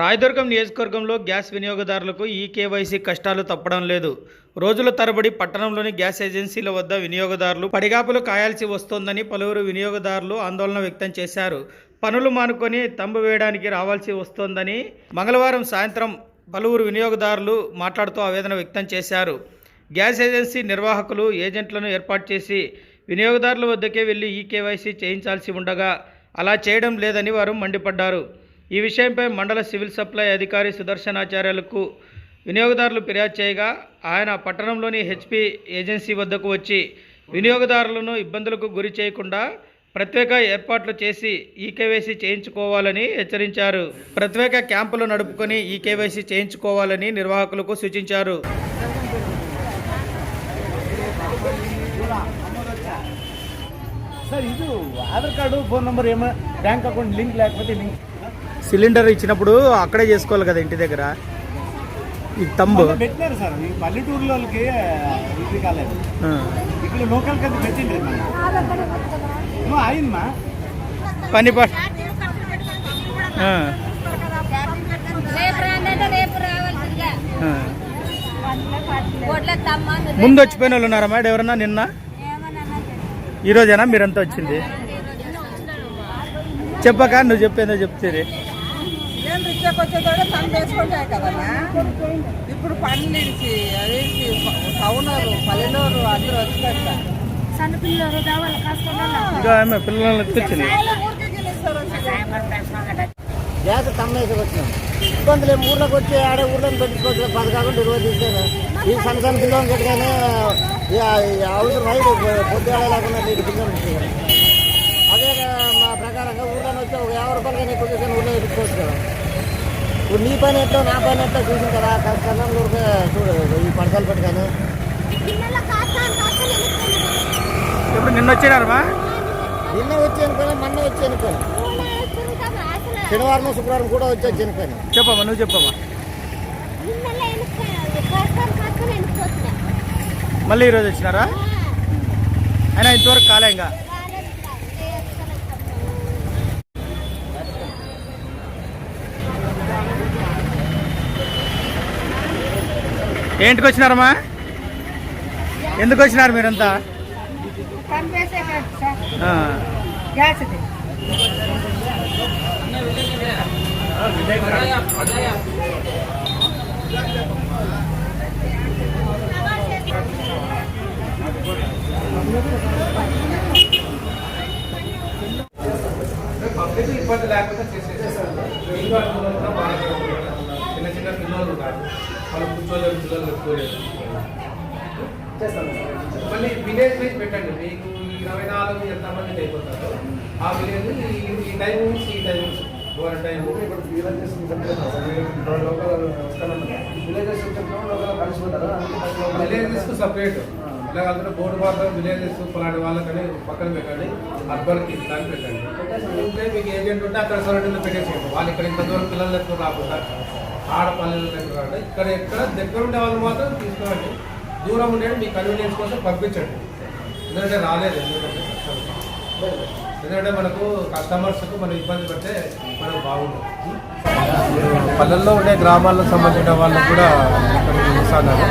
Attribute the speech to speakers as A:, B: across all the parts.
A: రాయదుర్గం నియోజకవర్గంలో గ్యాస్ వినియోగదారులకు ఈ కేవైసీ కష్టాలు తప్పడం లేదు. రోజుల తరబడి పట్టణంలోని గ్యాస్ ఏజెన్సీల వద్ద వినియోగదారులు పడిగాపులు కాయాల్సి వస్తోందని పలువురు వినియోగదారులు ఆందోళన వ్యక్తం చేశారు. పనులు మానుకొని తంబు వేయడానికి రావాల్సి వస్తోందని మంగళవారం సాయంత్రం పలువురు వినియోగదారులు మాట్లాడుతూ ఆవేదన వ్యక్తం చేశారు. గ్యాస్ ఏజెన్సీ నిర్వాహకులు ఏజెంట్లను ఏర్పాటు చేసి వినియోగదారుల వద్దకే వెళ్ళి ఈ కేవైసీ చేయించాల్సి ఉండగా అలా చేయడం లేదని వారు మండిపడ్డారు. ఈ విషయంపై మండల సివిల్ సప్లై అధికారి సుదర్శనాచార్యులకు వినియోగదారులు ఫిర్యాదు చేయగా ఆయన పట్టణంలోని హెచ్పి ఏజెన్సీ వద్దకు వచ్చి వినియోగదారులను ఇబ్బందులకు గురి చేయకుండా ప్రత్యేక ఏర్పాట్లు చేసి ఈ కేవైసీ చేయించుకోవాలని హెచ్చరించారు. ప్రత్యేక క్యాంపులు నడుపుకొని ఈ కేవైసీ చేయించుకోవాలని నిర్వాహకులకు సూచించారు.
B: సార్ ఇది ఆధార్ కార్డు ఫోన్ నెంబర్ ఏమో బ్యాంక్ అకౌంట్ లింక్ లేకపోతే లింక్
A: సిలిండర్ ఇచ్చినప్పుడు అక్కడే చేసుకోవాలి కదా ఇంటి దగ్గర. ఈ తంబు.
B: మొన్న పెట్టినారు సార్. ఈ పల్లెటూరులోకి ఇది కాలేదు. ఇక్కడ లోకల్ కింద పెట్టిండ్రు నువ్వు అయిందమ్మా
A: పని ప ముందు వచ్చిపోయిన వాళ్ళు ఉన్నారా మేడం? ఎవరన్నా నిన్న? ఈ రోజేనా మీరంతా వచ్చింది? చెప్పక నువ్వు చెప్పేందో చెప్తే
C: నేను రిక్షాకి వచ్చేటోడే పని చేసుకుంటాయి కదన్నా. ఇప్పుడు పనులు ఇడిచి అదేంటి టౌనరు పల్లెనూరు అందరూ వచ్చి
D: సన్నపిల్లలు కావాలి కాసుకుంటా
A: ఇంకా ఆమె పిల్లలకి వచ్చింది
E: గ్యాస్ తమ్మేసి వచ్చినాం. ఇబ్బందులు ఊర్లోకి వచ్చి ఆడే ఊర్లో పెట్టించుకోవచ్చు పది కాకుండా ఇరవై తీసుకొని ఈ సన్న సన్న పిల్లలు పెట్టుకొని అవసరం అయితే పొద్దు లేకుండా పిల్లలు అదే మా ప్రకారంగా ఊర్లో ఒక యాభై రూపాయలకైనా ఎక్కువ తీసుకొని ఊర్లో పెట్టుకోవచ్చు కదా. ఇప్పుడు నీ పని ఎట్లా నా పని ఎట్లా చూసిన కదా కష్టం ఊరికే చూడు ఈ పడకలు పెట్టుకొని.
A: ఇప్పుడు నిన్న వచ్చినారమ్మా?
E: నిన్న వచ్చి అనుకోని మొన్న వచ్చి అనుకోని. శనివారం శుక్రవారం కూడా వచ్చి వచ్చి అనుకోని.
A: చెప్పమ్మా నువ్వు చెప్పమ్మా. మళ్ళీ ఈరోజు వచ్చినారా? అయినా ఇంతవరకు కాలే ఇంకా. ఏంటికి వచ్చినారమ్మా? ఎందుకు వచ్చినారు మీరంతా?
F: పబ్లిక్ ఇబ్బంది లేకుండా చేసేసారు చిన్న చిన్న పిల్లలు ఉన్నారు వాళ్ళు కూర్చోలేరు పిల్లలు పెట్టుకోలేరు మళ్ళీ విలేజ్ వైజ్ పెట్టండి. మీకు ఈ ఇరవై నాలుగు ఎంతమంది అయిపోతారు ఆ విలేజ్ ఈ ఈ టైం నుంచి ఈ టైం విలేజెస్ సపరేట్ ఇలా కాకుండా బోర్డు మాత్రం విలేజెస్ పలాంటి వాళ్ళకని పక్కన పెట్టండి. అర్బన్కి దాన్ని పెట్టండి. ఉంటే మీకు ఏజెంట్ ఉంటే అక్కడ సొరౌండింగ్లో పెట్టేసేయండి. వాళ్ళు ఇక్కడ ఇంత దూరం పిల్లలు ఎక్కువ రాకుండా. ఆడపల్లెల దగ్గర రాకుండా ఇక్కడ ఎక్కడ దగ్గర ఉండే వాళ్ళు మాత్రం తీసుకురండి దూరం ఉండే మీ కన్వీనియన్స్ కోసం పంపించండి. ఎందుకంటే రాలేదు ఎందుకంటే ఎందుకంటే మనకు కస్టమర్స్కు మనం ఇబ్బంది పడితే మనకు బాగుంటుంది పల్లెల్లో ఉండే గ్రామాలకు సంబంధించిన వాళ్ళకు కూడా ఇక్కడ చూస్తున్నారు.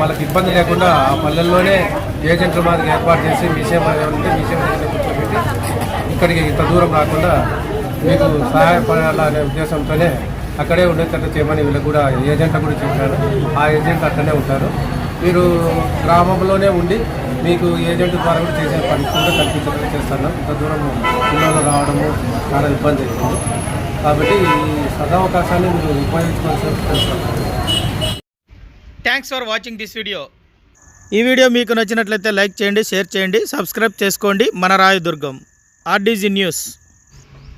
F: వాళ్ళకి ఇబ్బంది లేకుండా ఆ పల్లెల్లోనే ఏజెంట్ల మాదిరి ఏర్పాటు చేసి విషయం ఉంటే విషయం కూర్చోబెట్టి ఇక్కడికి ఇంత దూరం రాకుండా మీకు సహాయపడాలనే ఉద్దేశంతోనే అక్కడే ఉండేటట్టు చేయమని వీళ్ళకి కూడా ఏజెంట్ కూడా చెప్పాను ఆ ఏజెంట్ అక్కడనే ఉంటారు. మీరు గ్రామంలోనే ఉండి మీకు ఏజెంట్ ద్వారా కూడా చేసే పని కూడా కల్పించడం చేస్తాను. ఇంత దూరం పిల్లలు రావడము చాలా ఇబ్బంది అవుతుంది. కాబట్టి ఈ సదావకాశాన్ని మీరు ఉపయోగించుకోవాల్సిన
A: thanks for watching this video ఈ వీడియో మీకు నచ్చినట్లయితే లైక్ చేయండి షేర్ చేయండి సబ్స్క్రైబ్ చేసుకోండి. మన రాయదుర్గం ఆర్డీజీ న్యూస్.